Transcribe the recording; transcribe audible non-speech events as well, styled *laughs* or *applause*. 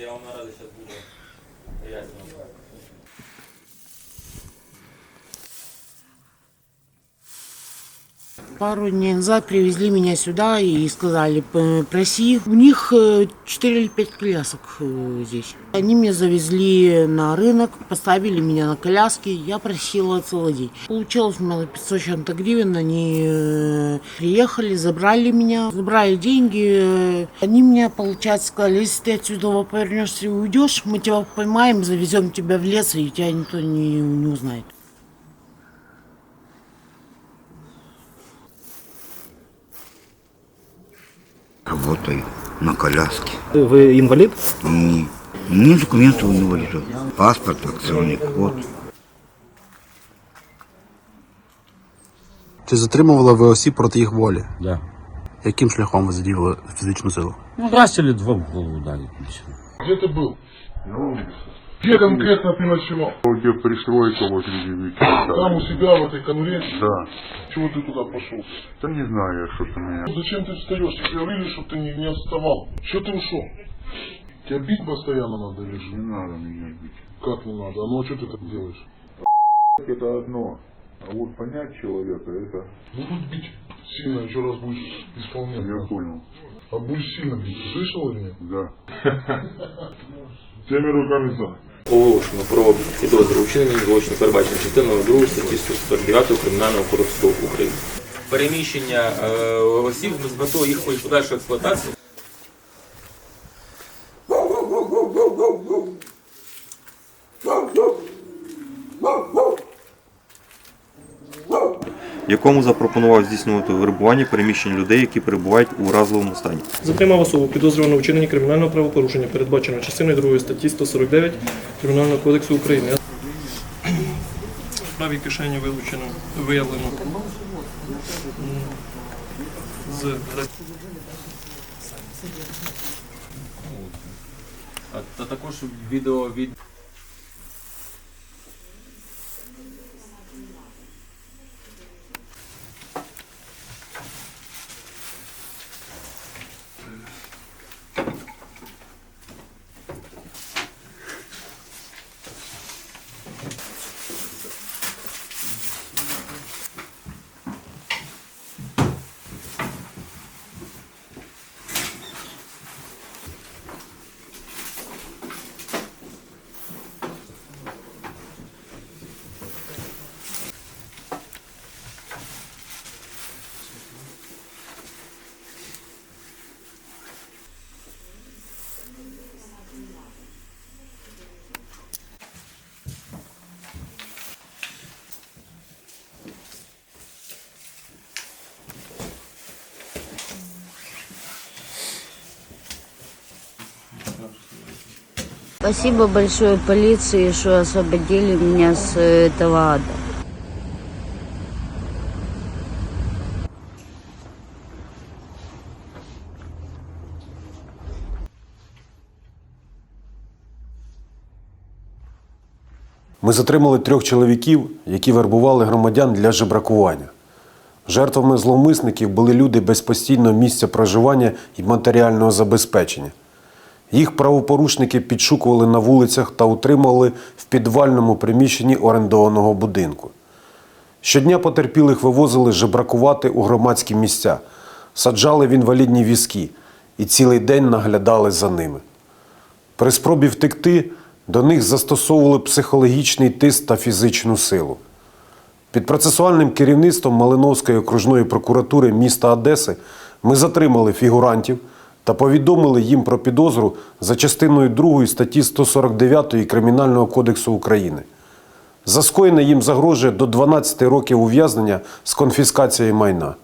Şey, onlara da işte bu. Yazdım. Пару дней назад привезли меня сюда и сказали, «П- проси. У них э, 4 или 5 колясок э, здесь. Они меня завезли на рынок, поставили меня на коляске. Я просила целый день. Получилось у меня 500 с чем-то гривен. Они э, приехали, забрали меня, забрали деньги. э, Они мне, получается, сказали, если ты отсюда повернешься и уйдешь, мы тебя поймаем, завезем тебя в лес, и тебя никто не, не узнает. Работаю на коляске. Ви інвалід? Не, Ні документов у. Паспорт, акционный код. Чи затримували ви осіб проти їх волі? Да. Яким шляхом ви задіяли фізичну силу? Ну, раз или два в голову дали. Где ты был? Где конкретно ты ночевал? Где пристройка вот предъявить. Там у себя в этой конуре? Да. Чего ты туда пошел? Да не знаю я, что-то меня. Зачем ты встаешь? Тебе говорили, чтобы ты не, не вставал. Что ты ушел? Тебя бить постоянно надо или Не что? надо меня бить. Как не надо? А ну а что ты так делаешь? Это одно. А вот понять человека, это Будут бить сильно, еще раз будешь исполнять. я понял. А будешь сильно бить. Слышал или нет? Да. *laughs* Теми руками за. Оголошено про підозру у вчиненні злочину, передбачено частиною 2 статті 149 Кримінального кодексу України. Переміщення е, осіб з метою їх подальшої експлуатації якому запропонував здійснювати вербування переміщень людей, які перебувають у вразливому стані. Затримав особу підозрювану у вчиненні кримінального правопорушення, передбаченого частиною 2 статті 149 Кримінального кодексу України. В правій кишені вилучено, виявлено з а та також відео від Спасибо большое полиции, что освободили меня с этого ада. Ми затримали трьох чоловіків, які вербували громадян для жебракування. Жертвами зловмисників були люди без постійного місця проживання і матеріального забезпечення. Їх правопорушники підшукували на вулицях та утримували в підвальному приміщенні орендованого будинку. Щодня потерпілих вивозили жебракувати у громадські місця, саджали в інвалідні візки і цілий день наглядали за ними. При спробі втекти до них застосовували психологічний тиск та фізичну силу. Під процесуальним керівництвом Малиновської окружної прокуратури міста Одеси ми затримали фігурантів та повідомили їм про підозру за частиною 2 статті 149 Кримінального кодексу України. За скоєне їм загрожує до 12 років ув'язнення з конфіскацією майна.